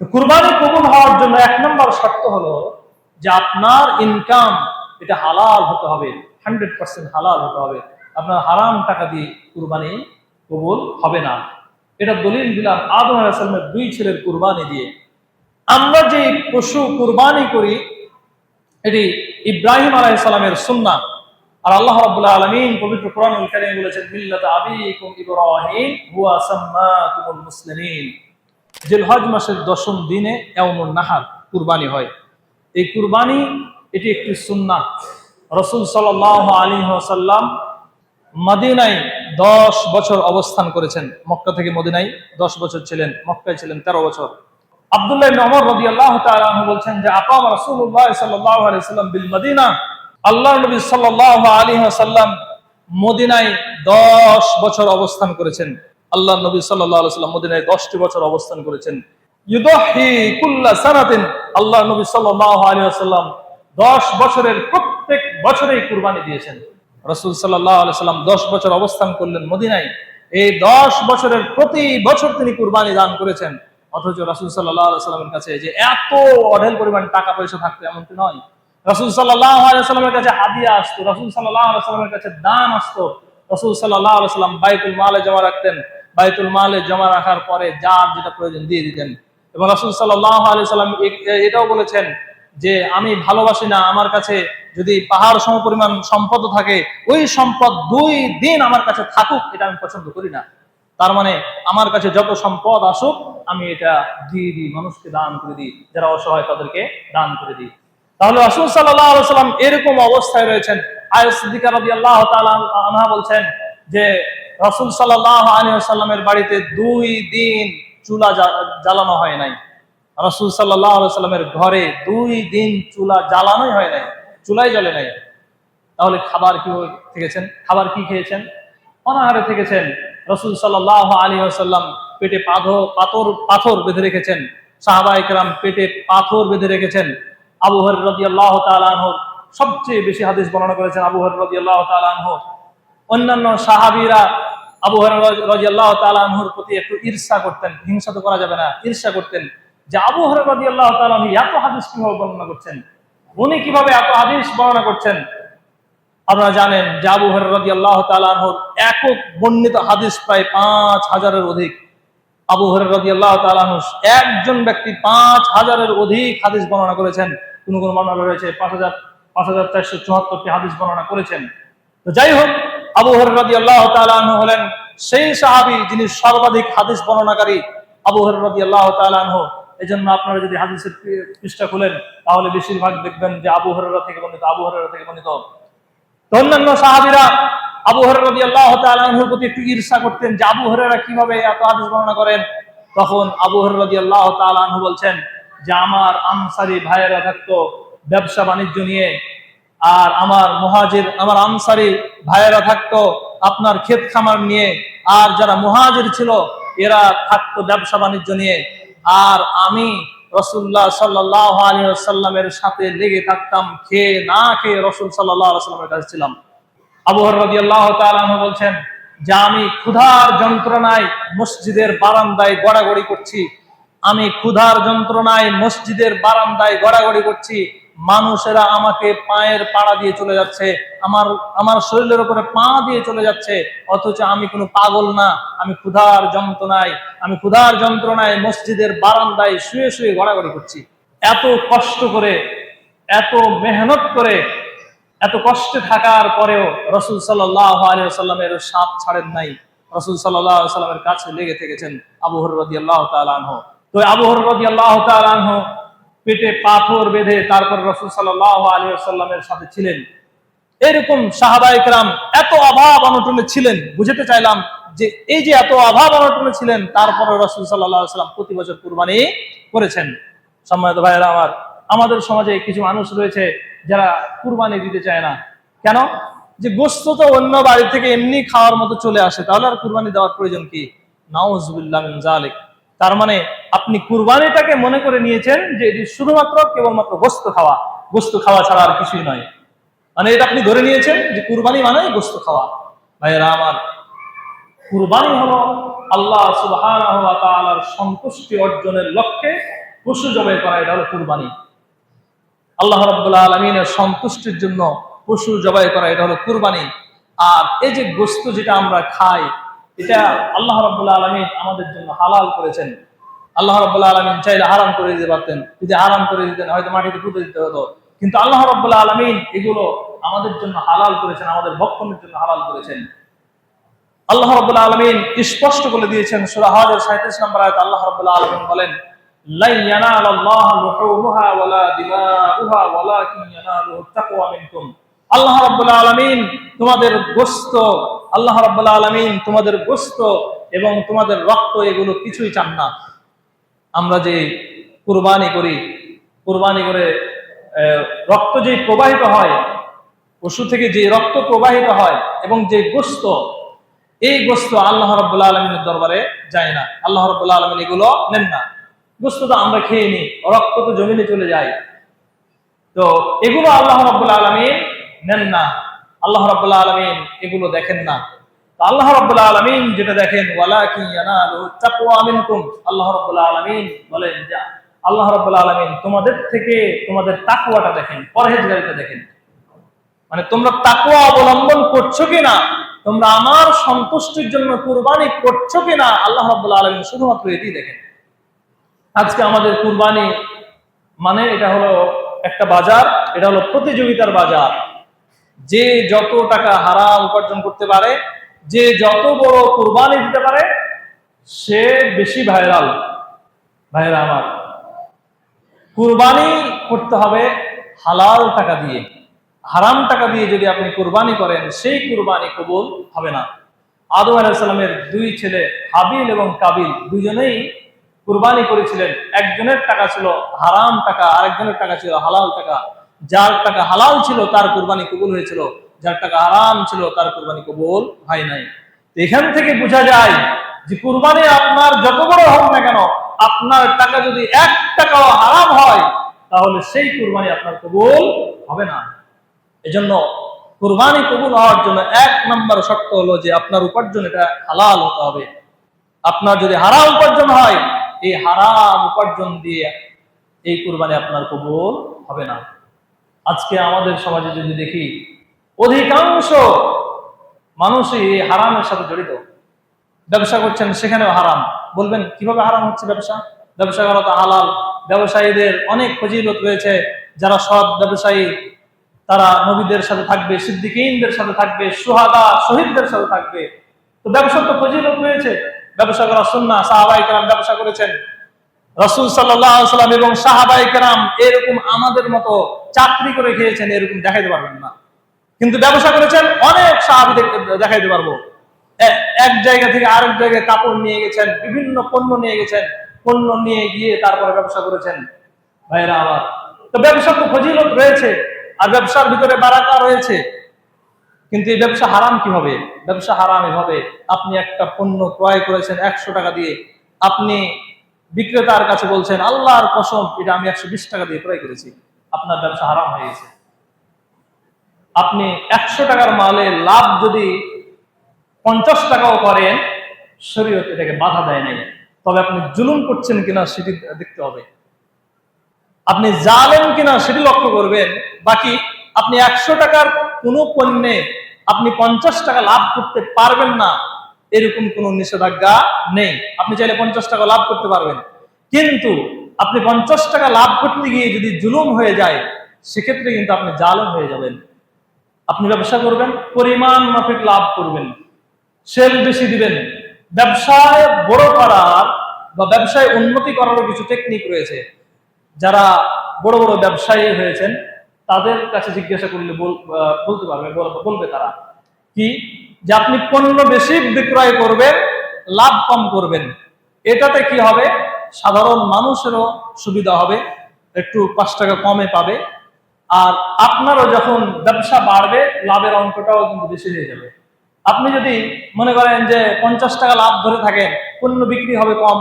কুরবানি কবুল হওয়ার জন্য এক নম্বর শর্ত হলো যে আপনার ইনকাম এটা হালাল হতে হবে হান্ড্রেড পার্সেন্ট হালাল হতে হবে। আপনার হারাম টাকা দিয়ে কুরবানি কবুল হবে না। এটা দলিল দিলাম আদম আলাইসালামের দুই ছেলের কুরবানি দিয়ে। আমরা যে পশু কুরবানি করি, এটি ইব্রাহিম আলাইসালামের সুন্না আর আল্লাহ রাব্বুল আলামিন পবিত্র কোরআনুল কারীমে বলেছেন, মিল্লাত আবিকুম ইব্রাহিম, হুয়া সাম্মাকুমুল মুসলিমিন। জিলহজ মাসের দশম দিনে ইয়াউমুন নাহার কুরবানি হয়। এই কুরবানি এটি একটি সুন্নাত রসুল সাল্লাল্লাহু আলাইহি ওয়াসাল্লাম মদিনায় দশ বছর অবস্থান করেছেন। মক্কা থেকে মদিনায় দশ বছর ছিলেন, মক্কায় ছিলেন তেরো বছর। আব্দুল্লাহ বলছেন যে, আকাম রাসূলুল্লাহ সাল্লাল্লাহু আলাইহি বিল মদিনা আল্লাহর নবী সাল্লাল্লাহু আলাইহি ওয়াসাল্লাম মদিনায় 10 বছর অবস্থান করেছেন। আল্লাহর নবী ওয়াসাল্লাম মদিনায় 10টি বছর অবস্থান করেছেন। আল্লাহর নবী ওয়াসাল্লাম 10 বছরের প্রত্যেক বছরেই কুরবানি দিয়েছেন। রাসূল ওয়াসাল্লাম 10 বছর অবস্থান করলেন মদিনায়। এই 10 বছরের প্রতি বছর তিনি কুরবানি দান করেছেন। অথচ রাসুল সাল্লামের কাছে যে এত অঢেল পরিমাণ টাকা পয়সা থাকতো এমনটি নয়। রাসুল সাল্লামের কাছে হাদিয়া আসতো, রসুল সাল্লাহ সাল্লামের কাছে দান আসতো। রসুল সাল্লাহ সাল্লাম বাইতুল মালে জমা রাখতেন। বাইতুল মালে জমা রাখার পরে যার যেটা প্রয়োজন দিয়ে দিতেন। এবং রাসুল সাল্লাহ সাল্লাম এটাও বলেছেন যে, আমি ভালোবাসি না, আমার কাছে যদি পাহাড় সম পরিমাণ সম্পদ থাকে, ওই সম্পদ দুই দিন আমার কাছে থাকুক, এটা আমি পছন্দ করি না। তার মানে আমার কাছে যত সম্পদ আসুক, আমি এটা দিয়ে দিই, মানুষকে দান করে দিই, যারা অসহায় তাদেরকে দান করে দিই। তাহলে রাসূল আলাইহি সাল্লাম এরকম অবস্থায় রয়েছেন। আয়েশা সিদ্দিকা আল্লাহ আনহা বলছেন যে রাসূল সাল্লাল্লাহু আলাইহি সাল্লামের বাড়িতে দুই দিন চুলা জ্বালানো হয় নাই। রাসূল আলাইহি সাল্লামের ঘরে দুই দিন চুলা জ্বালানোই হয় নাই, চুলাই জ্বলে নাই। তাহলে খাবার কি থেকেছেন? খাবার কি খেয়েছেন? অনাহারে থেকেছেন। রসুল সাল্লাহ আলী আসাল্লাম পেটে পাথর পাথর পাথর বেঁধে রেখেছেন। সাহাবা একরাম পেটে পাথর বেঁধে রেখেছেন। আবু হর রদি আল্লাহ তালানহর সবচেয়ে বেশি হাদিস বর্ণনা করেছেন আবু হর রদি আল্লাহ তালানহ অন্যান্য সাহাবিরা আবু আল্লাহ তালানহর প্রতি একটু ঈর্ষা করতেন, হিংসা তো করা যাবে না, ঈর্ষা করতেন যে আবু হর রদি আল্লাহ তালাহ এত হাদিস কীভাবে বর্ণনা করছেন? উনি কীভাবে এত হাদিস বর্ণনা করছেন? আপনারা জানেন যে আবু হররদি আল্লাহ তালাহর একক বর্ণিত হাদিস প্রায় পাঁচ হাজারের অধিক। আবু হররদি আল্লাহ তালাহ একজন ব্যক্তি পাঁচ হাজারের অধিক হাদিস বর্ণনা করেছেন। কোন কোন বর্ণনা রয়েছে, পাঁচ হাজার পাঁচ হাজার চারশো চুয়াত্তরটি হাদিস বর্ণনা করেছেন। তো যাই হোক আবু আল্লাহ তালাহ হলেন সেই সাহাবি যিনি সর্বাধিক হাদিস বর্ণনাকারী আবু হররদি আল্লাহ তালাহ এই জন্য আপনারা যদি হাদিসের পৃষ্ঠা খুলেন, তাহলে বেশিরভাগ দেখবেন যে আবু হররা থেকে বর্ণিত, আবু হররা থেকে বর্ণিত। অন্যান্য সাহাবিরা আবু হররদি আল্লাহ তালুর প্রতি একটু ঈর্ষা করতেন যে আবু হরেরা কীভাবে এত হাদিস বর্ণনা করেন। তখন আবু হররদি আল্লাহ তালু বলছেন যে, আমার আনসারি ভাইয়েরা থাকতো ব্যবসা বাণিজ্য নিয়ে আর আমার মহাজির, আমার আনসারি ভাইয়েরা থাকতো আপনার ক্ষেত খামার নিয়ে, আর যারা মহাজির ছিল, এরা থাকতো ব্যবসা বাণিজ্য নিয়ে। আর আমি রসুল্লাহ সাল্লাহ আলী সাল্লামের সাথে লেগে থাকতাম, খেয়ে না খেয়ে রসুল সাল্লাহ সাল্লামের কাছে ছিলাম। আবহর রদি আল্লাহ বলছেন, যে আমি ক্ষুধার যন্ত্রণায় মসজিদের বারান্দায় গড়াগড়ি করছি, আমি ক্ষুধার যন্ত্রণায় মসজিদের বারান্দায় গড়াগড়ি করছি মানুষেরা আমাকে পায়ের পাড়া দিয়ে চলে যাচ্ছে, আমার আমার শরীরের উপরে পা দিয়ে চলে যাচ্ছে, অথচ আমি কোনো পাগল না, আমি ক্ষুধার যন্ত্রণায়, আমি ক্ষুধার যন্ত্রণায় মসজিদের বারান্দায় শুয়ে শুয়ে গড়াগড়ি করছি। এত কষ্ট করে, এত মেহনত করে, এত কষ্টে থাকার পরেও রসুল আলিয়াল্লামের সাপ ছাড়েন নাই। রসুল সাল্লামের কাছে লেগে থেকেছেন আবুহর রদি আল্লাহ তো আবুহর রদি আল্লাহ পেটে পাথর বেঁধে তারপর রসুল সাল্লাহ আলী সাল্লামের সাথে ছিলেন। এরকম সাহাবাইকরাম এত অভাব অনটনে ছিলেন, বুঝতে চাইলাম যে এই যে এত অভাব অনটনে ছিলেন তারপরে রসুল সাল্লাম প্রতি বছর কুরবানি করেছেন। সম্মানিত ভাইয়েরা আমার, আমাদের সমাজে কিছু মানুষ রয়েছে যারা কুরবানি দিতে চায় না। কেন? যে গোস্ত তো অন্য বাড়ি থেকে এমনি খাওয়ার মতো চলে আসে, তাহলে আর কুরবানি দেওয়ার প্রয়োজন কি? নাউজুবিল্লাহ জালেক তার মানে আপনি কুরবানিটাকে মনে করে নিয়েছেন যে এটি শুধুমাত্র কেবলমাত্র গোস্ত খাওয়া। গোস্ত খাওয়া ছাড়া আর কিছুই নয়। মানে এটা আপনি ধরে নিয়েছেন যে কুরবানি মানে গোস্ত খাওয়া। ভাইয়েরা আমার, কুরবানি হলো আল্লাহ সুবাহ সন্তুষ্টি অর্জনের লক্ষ্যে পশু জবাই করা, এটা হলো কুরবানি। আল্লাহ রাব্বুল আলমিনের সন্তুষ্টির জন্য পশু জবাই করা, এটা হলো কুরবানি। আর এই যে গোস্ত যেটা আমরা খাই এটা আল্লাহ রাব্বুল আলমিন আমাদের জন্য হালাল করেছেন। আল্লাহ রাব্বুল আলমিন চাইলে হারাম করে দিতে পারতেন। যদি হারাম করে দিতেন, হয়তো মাটিতে পুঁতে দিতে হতো। কিন্তু আল্লাহ রাব্বুল আলমিন এগুলো আমাদের জন্য হালাল করেছেন, আমাদের ভক্ষণের জন্য হালাল করেছেন। আল্লাহ রাব্বুল আলামিন স্পষ্ট বলে দিয়েছেন, সূরা হজের 37 নম্বর আয়াতে আল্লাহ রাব্বুল আলামিন বলেন আল্লাহ রাব্বুল আলামিন তোমাদের গোশত আল্লাহ রাব্বুল আলামিন তোমাদের গোস্ত এবং তোমাদের রক্ত এগুলো কিছুই চান না। আমরা যে কুরবানি করি, কুরবানি করে রক্ত যে প্রবাহিত হয়, পশু থেকে যে রক্ত প্রবাহিত হয় এবং যে গোস্ত এই গোস্ত আল্লাহ রব্বুল্লা আলমিনের দরবারে যায় না। আল্লাহ রব্বুল্লা আলমিন এগুলো নেন না। গোস্ত তো আমরা খেয়ে নিই, রক্ত তো জমিনে চলে যায়। তো এগুলো আল্লাহ রব্বুল্লা আলমিন নেন না। আল্লাহ রব্বুল্লা আলমিন এগুলো দেখেন না। আল্লাহ রব্বুল্লা আলমিন যেটা দেখেন আল্লাহ রব্বুল্লা আলমিন বলেন, যে, আল্লাহ রব্বুল্লা আলমিন তোমাদের থেকে তোমাদের তাকুয়াটা দেখেন পরহেজগারিটা দেখেন। মানে তোমরা তাকুয়া অবলম্বন করছ কিনা, তোমরা আমার সন্তুষ্টির জন্য কুরবানি করছ কিনা, আল্লাহ রাব্বুল আলামিন শুধুমাত্র এটি দেখেন। আজকে আমাদের কুরবানি মানে এটা হলো একটা বাজার, এটা হলো প্রতিযোগিতার বাজার। যে যত টাকা হারাম উপার্জন করতে পারে, যে যত বড় কুরবানি দিতে পারে, সে বেশি ভাইরাল। ভাইরা আমার, কুরবানি করতে হবে হালাল টাকা দিয়ে। হারাম টাকা দিয়ে যদি আপনি কুরবানি করেন, সেই কুরবানি কবুল হবে না। আদম আলাইসাল্লামের দুই ছেলে, হাবিল এবং কাবিল, দুজনেই কুরবানি করেছিলেন। একজনের টাকা ছিল হারাম টাকা, আরেকজনের টাকা ছিল হালাল টাকা। যার টাকা হালাল ছিল তার কুরবানি কবুল হয়েছিল, যার টাকা হারাম ছিল তার কুরবানি কবুল হয় নাই। এখান থেকে বোঝা যায় যে কুরবানি আপনার যত বড় হোক না কেন, আপনার টাকা যদি এক টাকাও হারাম হয়, তাহলে সেই কুরবানি আপনার কবুল হবে না। এজন্য কুরবানি কবুল হওয়ার জন্য এক নম্বর শর্ত হলো যে আপনার উপার্জন এটা হালাল হতে হবে। আপনার যদি হারাম উপার্জন হয়, এই হারাম উপার্জন দিয়ে এই কুরবানি আপনার কবুল হবে না। আজকে আমাদের সমাজে যদি দেখি, অধিকাংশ মানুষই হারামের সাথে জড়িত। ব্যবসা করছেন, সেখানেও হারাম। বলবেন, কীভাবে হারাম হচ্ছে ব্যবসা? ব্যবসা করা তো হালাল। ব্যবসায়ীদের অনেক ফজিলত রয়েছে। যারা সৎ ব্যবসায়ী, তারা নবীদের সাথে থাকবে, সিদ্দিকীনদের সাথে থাকবে, সুহাদা, শহীদদের সাথে থাকবে। তো ব্যবসার তো ফজিলত রয়েছে। ব্যবসা করা সুন্না সাহাবাই কেরাম ব্যবসা করেছেন। রসুল সাল্লাম এবং সাহাবাই কেরাম এরকম আমাদের মতো চাকরি করে খেয়েছেন, এরকম দেখাইতে পারবেন না। কিন্তু ব্যবসা করেছেন অনেক সাহাবি দেখাইতে পারব। এক জায়গা থেকে আরেক জায়গায় কাপড় নিয়ে গেছেন, বিভিন্ন পণ্য নিয়ে গেছেন, পণ্য নিয়ে গিয়ে তারপরে ব্যবসা করেছেন। ভাইরা আমার, তো ব্যবসা তো ফজিলত রয়েছে, আর ব্যবসার ভিতরে বারাকা রয়েছে। কিন্তু এই ব্যবসা হারাম কীভাবে? ব্যবসা হারাম এভাবে। আপনি একটা পণ্য ক্রয় করেছেন একশো টাকা দিয়ে, আপনি বিক্রেতার কাছে বলছেন, আল্লাহর কসম, এটা আমি একশো বিশ টাকা দিয়ে ক্রয় করেছি। আপনার ব্যবসা হারাম হয়ে গেছে। আপনি একশো টাকার মালে লাভ যদি পঞ্চাশ টাকাও করেন, শরীয়ত এটাকে বাধা দেয় নাই। তবে আপনি জুলুম করছেন কিনা সেটি দেখতে হবে। আপনি জালেন কিনা সেটি লক্ষ্য করবেন। বাকি, আপনি একশো টাকার কোনো পণ্যে আপনি পঞ্চাশ টাকা লাভ করতে পারবেন না। এরকম কোনো নিষেধাজ্ঞা নেই। আপনি চাইলে পঞ্চাশ টাকা লাভ করতে পারবেন। কিন্তু আপনি পঞ্চাশ টাকা লাভ করতে গিয়ে যদি জুলুম হয়ে যায়, সেক্ষেত্রে কিন্তু আপনি জালেম হয়ে যাবেন। আপনি ব্যবসা করবেন, পরিমাণ মাফিক লাভ করবেন। সেল বেশি দিবেন। ব্যবসায় বড় করার বা ব্যবসায় উন্নতি করারও কিছু টেকনিক রয়েছে। যারা বড় বড় ব্যবসায়ী হয়েছেন, তাদের কাছে জিজ্ঞাসা করলে বলতে পারবে, বল- বলবে তারা। কি? যে আপনি পণ্য বেশি বিক্রয় করবেন, লাভ কম করবেন। এটাতে কি হবে? সাধারণ মানুষেরও সুবিধা হবে, একটু পাঁচ টাকা কমে পাবে। আর আপনারও যখন ব্যবসা বাড়বে, লাভের অঙ্কটাও কিন্তু বেশি হয়ে যাবে। আপনি যদি মনে করেন যে পঞ্চাশ টাকা লাভ ধরে থাকেন, পণ্য বিক্রি হবে কম,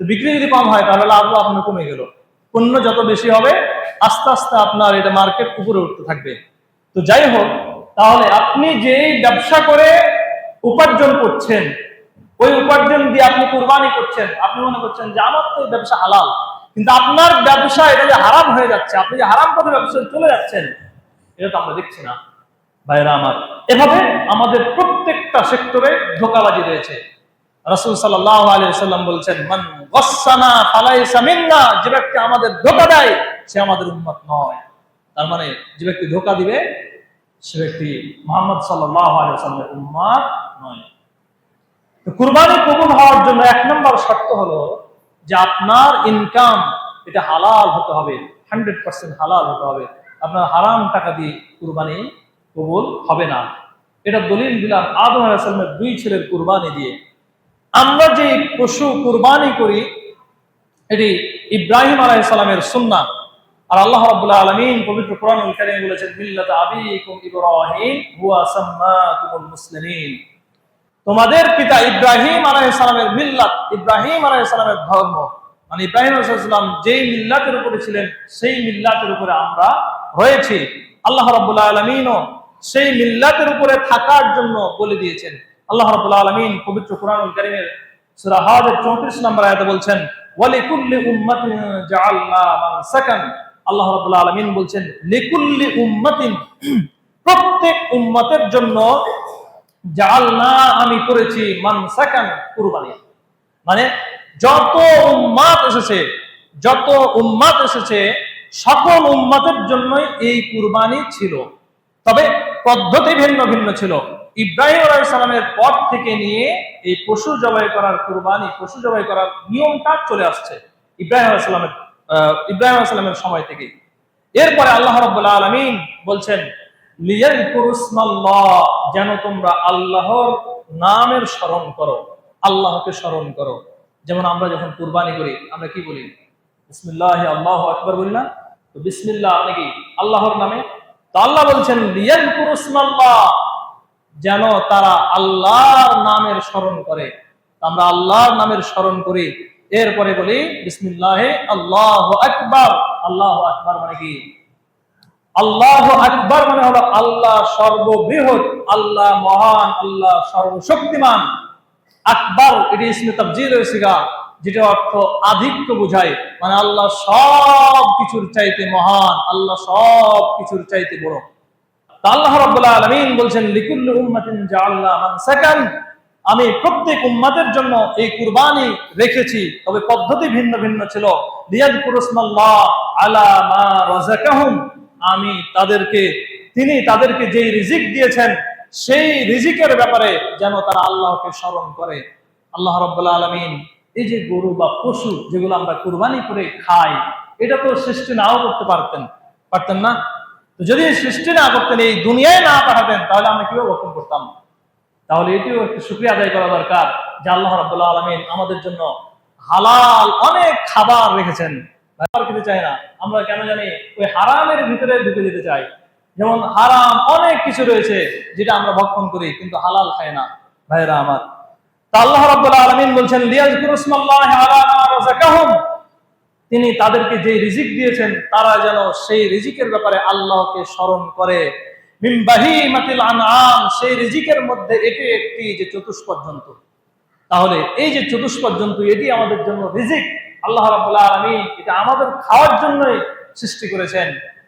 তো বিক্রি যদি কম হয়, তাহলে লাভও আপনার কমে গেল। পণ্য যত বেশি হবে, আস্তে আস্তে আপনার এটা মার্কেট উপরে উঠতে থাকবে। তো যাই হোক তাহলে আপনি যেই ব্যবসা করে উপার্জন করছেন, ওই উপার্জন দিয়ে আপনি কুরবানি করছেন, আপনি মনে করছেন যে আমার তো ব্যবসা হালাল, কিন্তু আপনার ব্যবসা এটা যে হারাম হয়ে যাচ্ছে, আপনি যে হারাম পথে ব্যবসায় চলে যাচ্ছেন, এটা তো আমরা দেখছি না। ভাইরা আমার, এভাবে আমাদের প্রত্যেকটা সেক্টরে ধোকাবাজি রয়েছে। রাসূল সাল্লাল্লাহু আলাইহি সাল্লাম বলছেন, মান গসানা ফালাইসা মিন্না যে ব্যক্তি আমাদের ধোকা দেয়, সে আমাদের উম্মত নয়। তার মানে যে ব্যক্তি ধোকা দিবে সে ব্যক্তি মুহাম্মদ সাল্লামের উম্মত নয়। তো কুরবানি কবুল হওয়ার জন্য এক নম্বর শর্ত হলো যে আপনার ইনকাম এটা হালাল হতে হবে হান্ড্রেড পার্সেন্ট হালাল হতে হবে। আপনার হারাম টাকা দিয়ে কুরবানি কবুল হবে না। এটা দলিল দিলাম আদম আলাইসালামের দুই ছেলের কুরবানি দিয়ে। আমরা যে পশু কুরবানি করি, এটি ইব্রাহিম আলাইসালামের সুন্না আর আল্লাহ রাব্বুল আলামিন পবিত্র কোরআনুল কারীমে বলেছেন, মিল্লাত আবিকুম ইব্রাহিম হুয়া সাম্মাকুমুল মুসলিমিন। তোমাদের পিতা ইব্রাহিম আলাইসালামের মিল্লাত, ইব্রাহিম আলাইসালামের ধর্ম। মানে ইব্রাহিম আলাইসালাম যেই মিল্লাতের উপরে ছিলেন, সেই মিল্লাতের উপরে আমরা রয়েছি। আল্লাহ রাব্বুল আলমিনও সেই মিল্লাতের উপরে থাকার জন্য বলে দিয়েছেন। আল্লাহ রাব্বুল আলমিন পবিত্র কোরআনুল কারীমের সূরা হাদের 34 নম্বর আয়াতে বলছেন, ওয়ালিকুল্লি উম্মাতিন জাআলনা মানসাকান আল্লাহ রাব্বুল আলামিন বলছেন, লিকুল্লি উম্মাতিন, প্রত্যেক উম্মতের জন্য জালনা আমি করেছি মানসাকান কুরবানি। মানে যত উম্মাত এসেছে, যত উম্মাত এসেছে, সকল উম্মাতের জন্যই এই কুরবানি ছিল। তবে পদ্ধতি ভিন্ন ভিন্ন ছিল। ইব্রাহিম আলাইসালামের পর থেকে নিয়ে এই পশু জবাই করার কুরবানি, পশু জবাই করার নিয়মটা চলে আসছে। ইব্রাহিম আলাইসালামের ইব্রাহিম আলাইসালামের সময় থেকে এরপরে আল্লাহ রাব্বুল আলামিন বলছেন যেন তোমরা আল্লাহর নামের স্মরণ করো, আল্লাহকে স্মরণ করো। যেমন আমরা যখন কুরবানি করি, আমরা কি বলি? বিসমিল্লাহ, আল্লাহু আকবার বলি না? তো বিসমিল্লাহ মানে কি? আল্লাহর নামে। তো আল্লাহ বলছেন যেন তারা আল্লাহর নামের স্মরণ করে। আমরা আল্লাহর নামের স্মরণ করি। এরপরে বলি, বিসমিল্লাহ আল্লাহ আকবার। আল্লাহ আকবার মানে কি? আল্লাহ আকবার মানে হলো আল্লাহ সর্ববৃহৎ, আল্লাহ মহান, আল্লাহ সর্বশক্তিমান। আকবর, এটি ইসমে তাবজিল হয়েছিগা যেটা অর্থ আধিক্য বোঝায়। মানে আল্লাহ সব কিছুর চাইতে মহান, আল্লাহ সব কিছুর চাইতে বড়। আল্লাহ রাব্বুল আলামিন বলছেন, লিকুল্লি উম্মাতিন জাআলনা মানসাকান আমি প্রত্যেক উম্মাতের জন্য এই কুরবানি রেখেছি। তবে পদ্ধতি ভিন্ন ভিন্ন ছিল। আমি তাদেরকে, তিনি তাদেরকে যেই রিজিক দিয়েছেন, সেই রিজিকের ব্যাপারে যেন তারা আল্লাহকে স্মরণ করে। আল্লাহ রাব্বুল আলামিন, এই যে গরু বা পশু যেগুলো আমরা কুরবানি করে খাই, এটা তো সৃষ্টি নাও করতে পারতেন। পারতেন না? তো যদি সৃষ্টি না করতেন, এই দুনিয়ায় না পাঠাতেন, তাহলে আমরা কীভাবে বক্ষণ করতাম? তাহলে এটিও একটু শুক্রিয়া আদায় করা দরকার যে আল্লাহ রাব্বুল্লাহ আলমিন আমাদের জন্য হালাল অনেক খাবার রেখেছেন। খাবার খেতে চাই না। আমরা কেন জানি ওই হারামের ভিতরে ঢুকে যেতে চাই। যেমন হারাম অনেক কিছু রয়েছে যেটা আমরা ভক্ষণ করি, কিন্তু হালাল খাই না ভাইরা আমার। তা আল্লাহ রাব্বুল আলামিন বলছেন তিনি তাদেরকে যে রিজিক দিয়েছেন, তারা যেন সেই রিজিকের ব্যাপারে আল্লাহকে স্মরণ করে। সেই রিজিকের মধ্যে এটি একটি যে তাহলে এই যে চতুষ্পদ এটি আমাদের জন্য রিজিক। আল্লাহ রাব্বুল আলমী এটা আমাদের খাওয়ার জন্যই সৃষ্টি করেছেন।